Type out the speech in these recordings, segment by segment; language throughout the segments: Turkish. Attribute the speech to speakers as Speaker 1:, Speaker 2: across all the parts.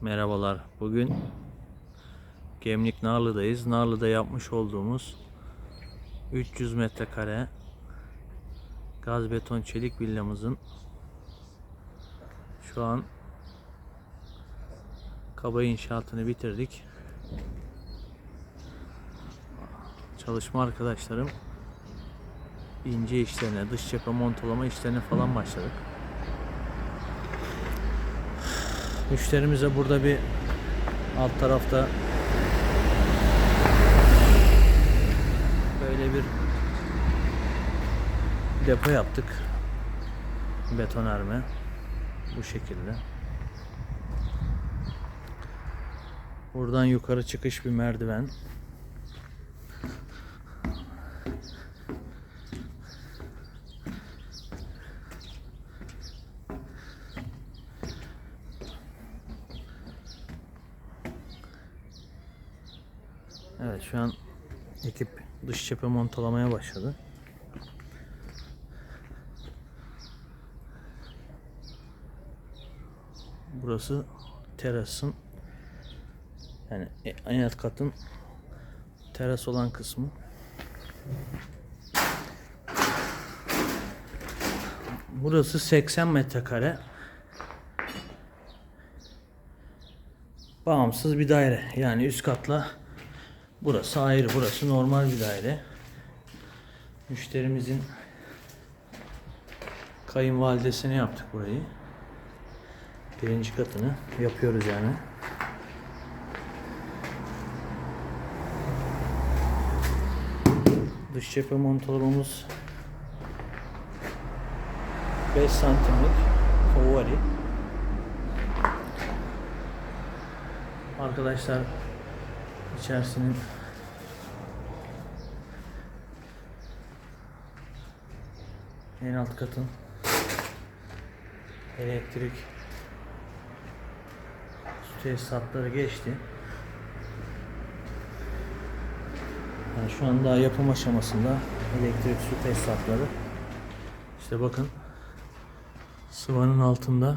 Speaker 1: Merhabalar. Bugün Gemlik Narlı'dayız. Narlı'da yapmış olduğumuz 300 metrekare gaz beton çelik villamızın şu an kaba inşaatını bitirdik. Çalışma arkadaşlarım ince işlerine, dış cephe montalama işlerine falan başladık. Müşterimize burada bir alt tarafta böyle bir depo yaptık. Betonarme bu şekilde. Buradan yukarı çıkış bir merdiven. Evet şu an ekip dış cephe montalamaya başladı. Burası terasın yani en alt katın teras olan kısmı. Burası 80 metrekare. Bağımsız bir daire. Yani üst katla Burası ayrı, burası normal bir daire. Müşterimizin kayınvalidesine yaptık burayı. Birinci katını yapıyoruz yani. Dış cephe montalamamız 5 santimlik Fovari. Arkadaşlar içerisinin en alt katın elektrik su tesisatları geçti. Yani şu an daha yapım aşamasında elektrik su tesisatları. İşte bakın sıvanın altında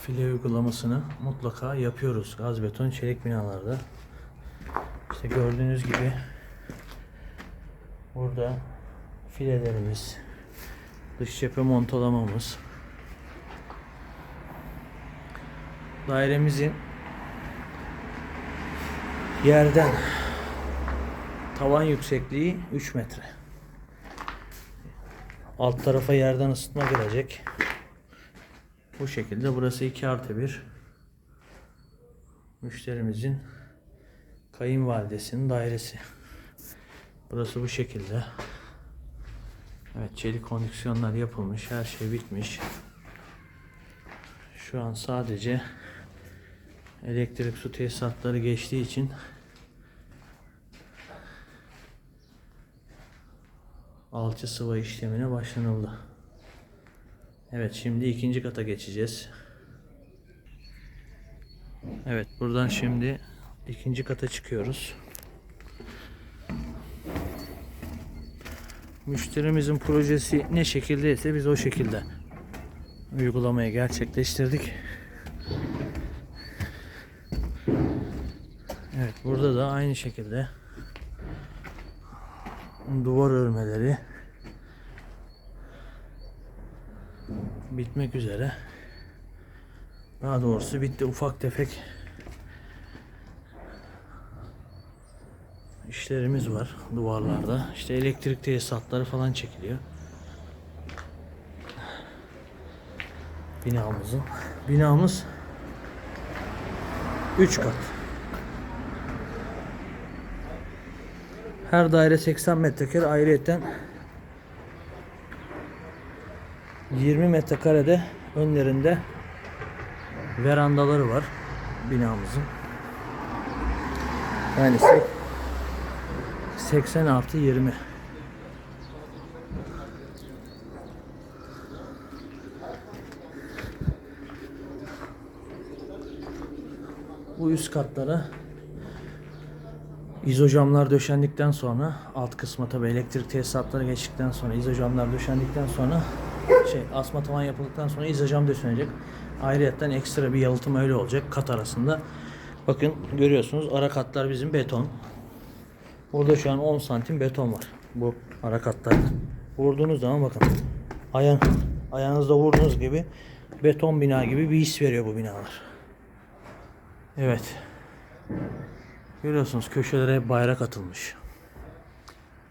Speaker 1: file uygulamasını mutlaka yapıyoruz. Gaz beton çelik binalarda. İşte gördüğünüz gibi burada filelerimiz, dış cephe montalamamız, dairemizin yerden tavan yüksekliği 3 metre. Alt tarafa yerden ısıtma gelecek. Bu şekilde burası 2 artı 1. Müşterimizin kayınvalidesinin dairesi. Burası bu şekilde. Evet çelik kondisyonlar yapılmış. Her şey bitmiş. Şu an sadece elektrik su tesisatları geçtiği için alçı sıva işlemine başlanıldı. Evet şimdi ikinci kata geçeceğiz. Evet buradan şimdi ikinci kata çıkıyoruz. Müşterimizin projesi ne şekildeyse biz o şekilde uygulamayı gerçekleştirdik. Evet burada da aynı şekilde duvar örmeleri bitmek üzere. Daha doğrusu bitti ufak tefek işlerimiz var duvarlarda. İşte elektrik tesisatları falan çekiliyor. Binamızın. Binamız 3 kat. Her daire 80 metrekare ayrıyeten 20 metrekarede önlerinde verandaları var binamızın. Yani sek- 80 artı 20. Bu üst katlara izocamlar döşendikten sonra alt kısma tabi elektrik tesisatları geçtikten sonra izocamlar döşendikten sonra şey asma tavan yapıldıktan sonra izocam döşenecek. Ayrıyeten ekstra bir yalıtım öyle olacak kat arasında. Bakın görüyorsunuz ara katlar bizim beton. Burada şu an 10 santim beton var. Bu ara katlarda. Vurduğunuz zaman bakın. Ayağın, ayağınızda vurduğunuz gibi beton bina gibi bir his veriyor bu binalar. Evet. Görüyorsunuz köşelere bayrak atılmış.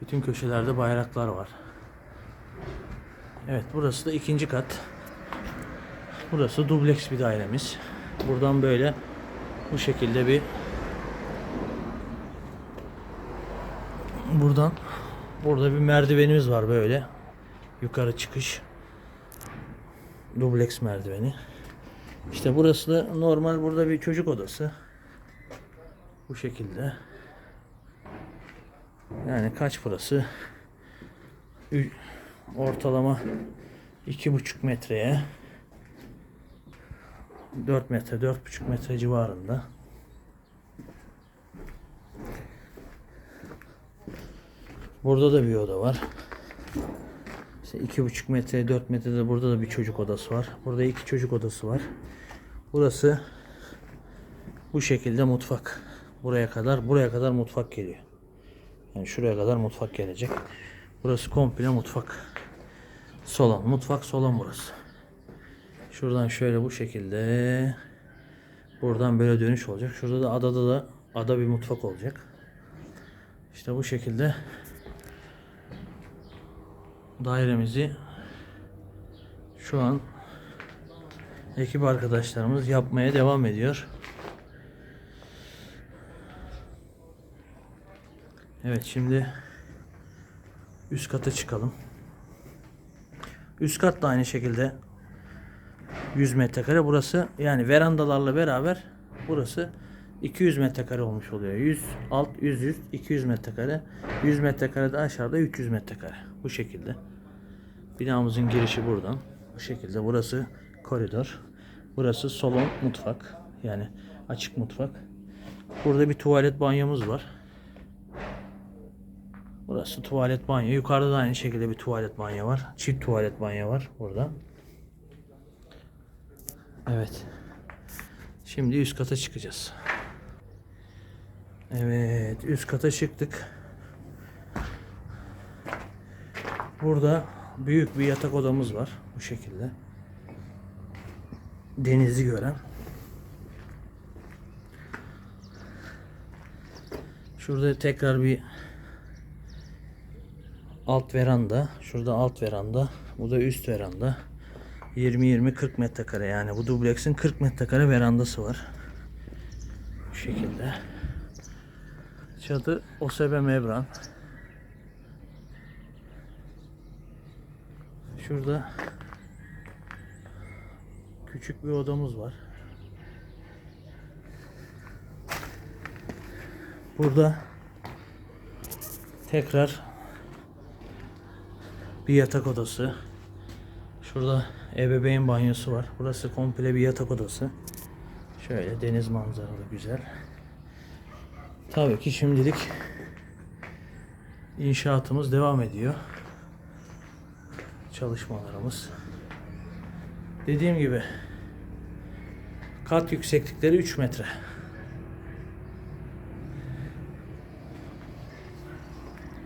Speaker 1: Bütün köşelerde bayraklar var. Evet burası da ikinci kat. Burası dubleks bir dairemiz. Buradan böyle bu şekilde bir buradan burada bir merdivenimiz var böyle. Yukarı çıkış. Dubleks merdiveni. İşte burası da normal burada bir çocuk odası. Bu şekilde. Yani kaç burası? Ortalama iki buçuk metreye 4 metre, dört buçuk metre civarında. Burada da bir oda var. İşte iki buçuk metre, 4 metrede burada da bir çocuk odası var. Burada iki çocuk odası var. Burası bu şekilde mutfak. Buraya kadar, buraya kadar mutfak geliyor. Yani şuraya kadar mutfak gelecek. Burası komple mutfak. Salon, mutfak, salon burası. Şuradan şöyle bu şekilde buradan böyle dönüş olacak. Şurada da adada da ada bir mutfak olacak. İşte bu şekilde dairemizi şu an ekip arkadaşlarımız yapmaya devam ediyor. Evet şimdi üst kata çıkalım. Üst kat da aynı şekilde 100 metrekare. Burası yani verandalarla beraber burası 200 metrekare olmuş oluyor. 100 alt 100 100 200 metrekare. 100 metrekare de aşağıda 300 metrekare. Bu şekilde. Binamızın girişi buradan. Bu şekilde. Burası koridor. Burası salon, mutfak. Yani açık mutfak. Burada bir tuvalet banyomuz var. Burası tuvalet banyo. Yukarıda da aynı şekilde bir tuvalet banyo var. Çift tuvalet banyo var burada. Evet. Şimdi üst kata çıkacağız. Evet, üst kata çıktık. Burada büyük bir yatak odamız var bu şekilde. Denizi gören. Şurada tekrar bir alt veranda. Şurada alt veranda. Bu da üst veranda. 20-20-40 metrekare yani bu dubleksin 40 metrekare verandası var. Bu şekilde. Çatı OSB membran. Şurada küçük bir odamız var. Burada tekrar bir yatak odası. Şurada ebeveyn banyosu var. Burası komple bir yatak odası. Şöyle deniz manzaralı güzel. Tabii ki şimdilik inşaatımız devam ediyor. Çalışmalarımız. Dediğim gibi kat yükseklikleri 3 metre.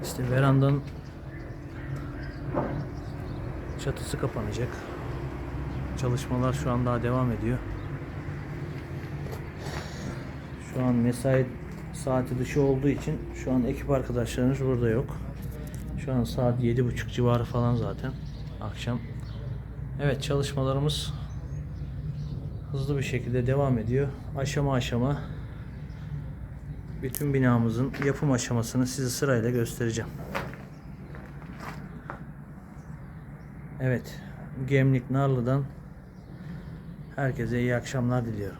Speaker 1: İşte verandanın çatısı kapanacak. Çalışmalar şu an daha devam ediyor. Şu an mesai saati dışı olduğu için şu an ekip arkadaşlarımız burada yok. Şu an saat yedi buçuk civarı falan zaten akşam. Evet çalışmalarımız hızlı bir şekilde devam ediyor. Aşama aşama bütün binamızın yapım aşamasını size sırayla göstereceğim. Evet, Gemlik Narlı'dan herkese iyi akşamlar diliyorum.